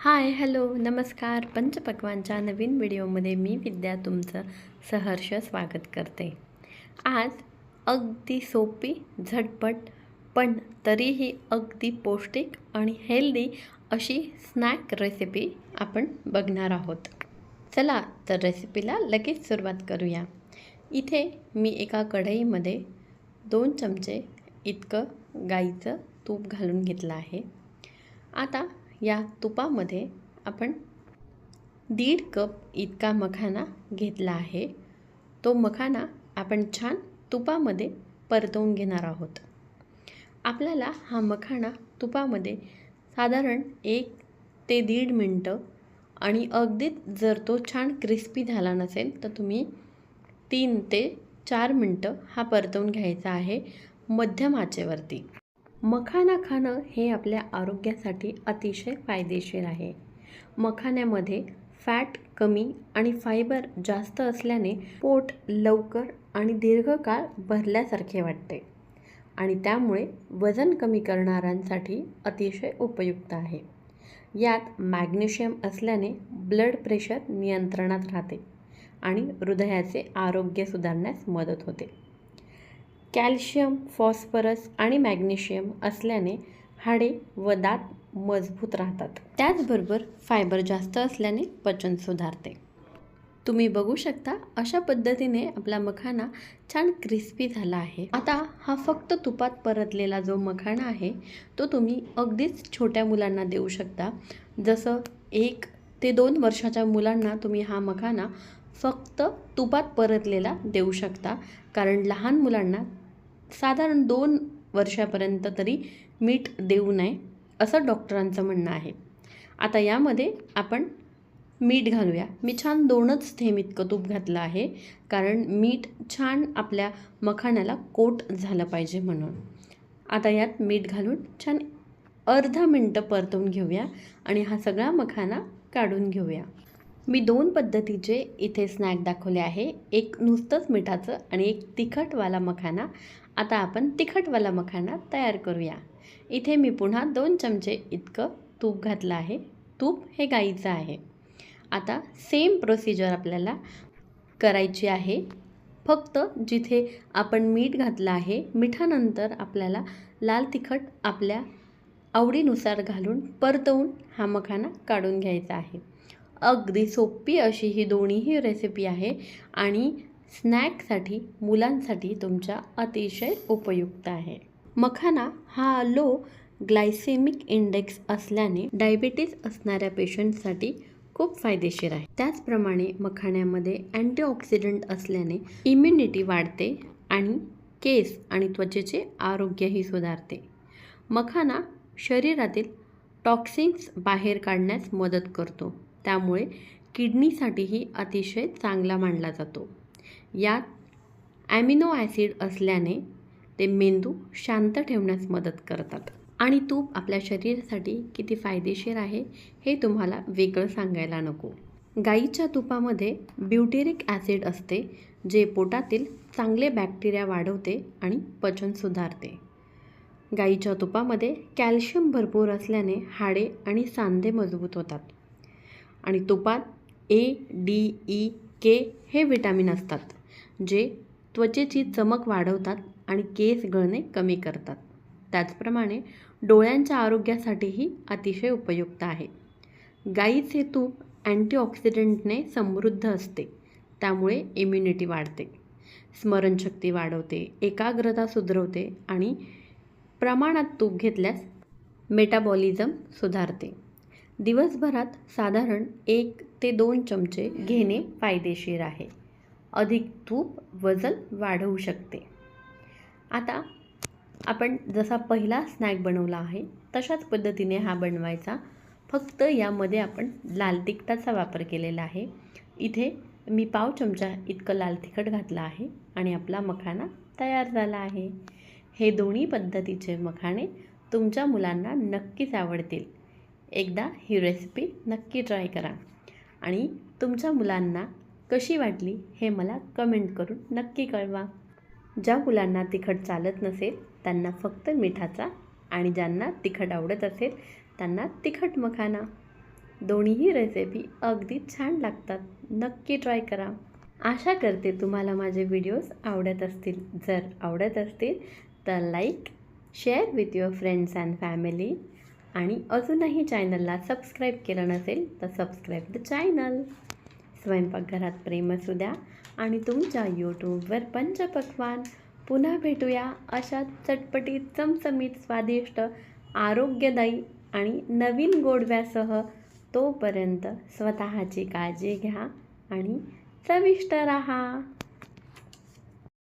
Hi hello नमस्कार. पंचपक्वानच्या नवीन व्हिडिओमध्ये मी विद्या तुमचं सहर्ष स्वागत करते. आज अगदी सोपी झटपट पण तरीही अगदी पौष्टिक आणि हेल्दी अशी स्नॅक रेसिपी आपण बघणार आहोत. चला तर रेसिपीला लगेच सुरुवात करूया. इथे मी एका कढईमध्ये दोन चमचे इतकं गाईचं तूप घालून घेतलं आहे. आता या तुपामध्ये आपण दीड कप इतका मखाना घेतला आहे. तो मखाना आपण छान तुपामध्ये परतवून घेणार आहोत. आपल्याला हा मखाना तुपामध्ये साधारण एक ते दीड मिनटं आणि अगदीच जर तो छान क्रिस्पी झाला नसेल तर तुम्ही तीन ते चार मिनटं हा परतवून घ्यायचा आहे मध्यम आचेवरती. मखाना खाणं हे आपल्या आरोग्यासाठी अतिशय फायदेशीर आहे. मखान्यामध्ये फॅट कमी आणि फायबर जास्त असल्याने पोट लवकर आणि दीर्घकाळ भरल्यासारखे वाटते आणि त्यामुळे वजन कमी करणाऱ्यांसाठी अतिशय उपयुक्त आहे. यात मॅग्नेशियम असल्याने ब्लड प्रेशर नियंत्रणात राहते आणि हृदयाचे आरोग्य सुधारण्यास मदत होते. कॅल्शियम फॉस्फरस आणि मॅग्नेशियम असल्याने हाडे व दात मजबूत राहतात. त्याचबरोबर फायबर जास्त असल्याने पचन सुधारते. तुम्ही बघू शकता अशा पद्धतीने आपला मखाना छान क्रिस्पी झाला आहे. आता हा फक्त तुपात परतलेला जो मखाना आहे तो तुम्ही अगदीच छोट्या मुलांना देऊ शकता. जसं एक ते दोन वर्षाच्या मुलांना तुम्ही हा मखाना फक्त तुपात परतलेला देऊ शकता. कारण लहान मुलांना साधारण दोन वर्षापर्यंत तरी मीठ देऊ नये असं डॉक्टरांचं म्हणणं आहे. आता यामध्ये आपण मीठ घालूया. मी छान दोनच थेंब इतकं तूप घातलं आहे कारण मीठ छान आपल्या मखाण्याला कोट झालं पाहिजे म्हणून. आता यात मीठ घालून छान अर्धा मिनटं परतवून घेऊया आणि हा सगळा मखाना काढून घेऊया. मी दोन पद्धतीचे इथे स्नॅक दाखवले आहे. एक नुसतंच मिठाचं आणि एक तिखटवाला मखाना. आता आपण तिखटवाला मखाना तयार करूया. इथे मी पुन्हा दोन चमचे इतकं तूप घातलं आहे. तूप हे गाईचं आहे. आता सेम प्रोसिजर आपल्याला करायची आहे. फक्त जिथे आपण मीठ घातलं आहे मिठानंतर आपल्याला लाल तिखट आपल्या आवडीनुसार घालून परतवून हा मखाना काढून घ्यायचा आहे. अगदी सोपी अशी ही दोन्हीही रेसिपी आहे आणि स्नॅकसाठी मुलांसाठी तुमच्या अतिशय उपयुक्त आहे. मखाना हा लो ग्लायसेमिक इंडेक्स असल्याने डायबिटीज असणाऱ्या पेशंटसाठी खूप फायदेशीर आहे. त्याचप्रमाणे मखाण्यामध्ये अँटीऑक्सिडंट असल्याने इम्युनिटी वाढते आणि केस आणि त्वचेचे आरोग्यही सुधारते. मखाना शरीरातील टॉक्सिन्स बाहेर काढण्यास मदत करतो. त्यामुळे किडनीसाठीही अतिशय चांगला मानला जातो. यात ॲमिनो ॲसिड असल्याने ते मेंदू शांत ठेवण्यास मदत करतात. आणि तूप आपल्या शरीरासाठी किती फायदेशीर आहे हे तुम्हाला वेगळं सांगायला नको. गाईच्या तुपामध्ये ब्युटेरिक ॲसिड असते जे पोटातील चांगले बॅक्टेरिया वाढवते आणि पचन सुधारते. गाईच्या तुपामध्ये कॅल्शियम भरपूर असल्याने हाडे आणि सांधे मजबूत होतात. आणि तुपात ए डी ई के हे विटॅमिन असतात जे त्वचेची चमक वाढवतात आणि केस गळणे कमी करतात. त्याचप्रमाणे डोळ्यांच्या आरोग्यासाठीही अतिशय उपयुक्त आहे. गाईचे तूप अँटीऑक्सिडंटने समृद्ध असते त्यामुळे इम्युनिटी वाढते स्मरणशक्ती वाढवते एकाग्रता सुधरवते आणि प्रमाणात तूप घेतल्यास मेटाबॉलिझम सुधारते. दिवसभरात साधारण एक ते दोन चमचे घेणे फायदेशीर आहे. अधिक तूप वजन वाढवू शकते. आता आपण जसा पहिला स्नॅक बनवला आहे तशाच पद्धतीने हा बनवायचा. फक्त यामध्ये आपण लाल तिखटाचा वापर केलेला आहे. इथे मी पाव चमचा इतकं लाल तिखट घातलं आहे आणि आपला मखाना तयार झाला आहे. हे दोन्ही पद्धतीचे मखाणे तुमच्या मुलांना नक्कीच आवडतील. एकदा ही रेसिपी नक्की ट्राय करा. आणि तुमच्या मुलांना कशी वाटली हे मला कमेंट करून नक्की कळवा. ज्या मुलांना तिखट चालत नसेल त्यांना फक्त मिठाचा आणि ज्यांना तिखट आवडत असेल त्यांना तिखट मखाना. दोन्हीही रेसिपी अगदी छान लागतात. नक्की ट्राय करा. आशा करते तुम्हाला माझे व्हिडिओज आवडत असतील. जर आवडत असतील तर like share with your friends and family आणि अजूनही चॅनलला सबस्क्राईब केलं नसेल तर सबस्क्राईब द चॅनल. स्वयंपाकघरात प्रेम असू द्या आणि तुमच्या यूट्यूबवर पंचपक्वान. पुन्हा भेटूया अशा चटपटीत चमचमीत स्वादिष्ट आरोग्यदायी आणि नवीन गोडव्यासह. तोपर्यंत स्वतःची काळजी घ्या आणि चविष्ट राहा.